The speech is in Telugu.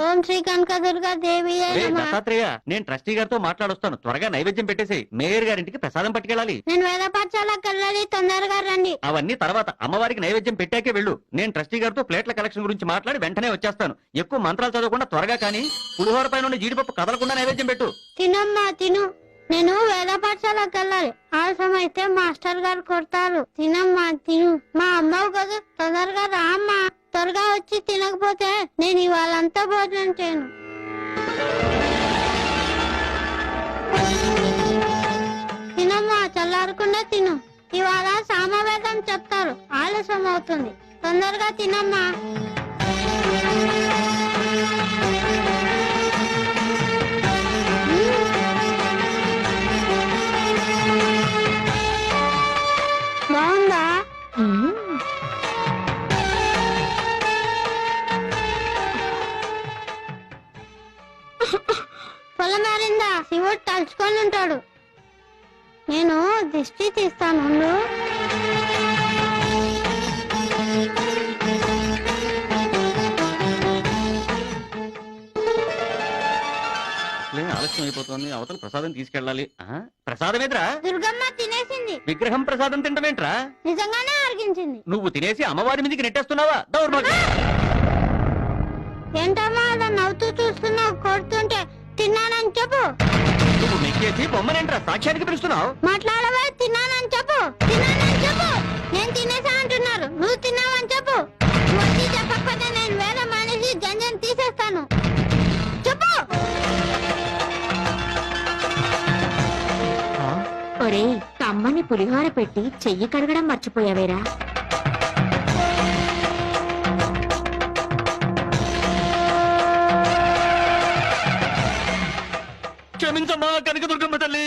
ఓం శ్రీ కనకదుర్గా దేవి దత్తాత్రేయ నేను ట్రస్టీ గారితో మాట్లాడొస్తాను. త్వరగా నైవేద్యం పెట్టేసి మేయర్ గారింటికి ప్రసాదం పట్టుకెళ్ళాలి. నేను వేద పాఠశాలకు వెళ్ళాలి తొందరగా రండి. అవన్నీ తర్వాత అమ్మవారికి నైవేద్యం పెట్టాకే వెళ్ళు. నేను ట్రస్టీ గారితో ప్లేట్ల కలెక్షన్ గురించి మాట్లాడి వెంటనే వచ్చేస్తాను. ఎక్కువ మంత్రాలు చదవకుండా త్వరగా కానీ పులిహోర పైన జీడిపప్పు కదలకుండా నైవేద్యం పెట్టు. తినమ్మా తిను. నేను వేద పాఠశాలకు వెళ్ళాలి ఆలస్యం అయితే మాస్టర్ గారు కొడతారు. తినమ్మా తిను. మా అమ్మవు కదా తొందరగా రా అమ్మా త్వరగా వచ్చి తినకపోతే నేను ఇవాళంతా భోజనం చేయను. తినమ్మా చల్లారకుండా తిను. ఇవాళ సామవేదం చెప్తారు. ఆలస్యం అవుతుంది తొందరగా తినమ్మా. మారిందా శివుడు తలుచుకొని ఉంటాడు. నేను దిష్టి తీస్తాను ఆలస్యం అయిపోతుంది. అవతల ప్రసాదం తీసుకెళ్ళాలి? ప్రసాదం ఎదురా దుర్గమ్మ తినేసింది. విగ్రహం ప్రసాదం తింటమేంట్రా? నిజంగానే అరిగించింది నువ్వు తినేసి అమ్మవారి మీదకి నెట్టేస్తున్నావా? దౌర్భాగ్యం. ఏంటమ్మా అలా నవ్వుతూ చూస్తున్నావు? కొడుతుంటే తిన్నానని చెప్పు. నువ్వు నెక్కేసి బొమ్మనేంట్రా సాక్ష్యానికి పిలుస్తున్నావు. మాట్లాడవే? తిన్నానని చెప్పు. తిన్నానని చెప్పు. నేను తినేసా అంటున్నారు. నువ్వు తిన్నావని చెప్పు. నువ్వు వచ్చి చెప్పకపోతే నేను వేరే మనిషి జంజం తీసేస్తాను. చెప్పు. ఒరే కమ్మని పులిహోర పెట్టి చెయ్యి కడగడం మర్చిపోయావేరా? క్షమించమ్మా కనకదుర్గమ్మ తల్లి.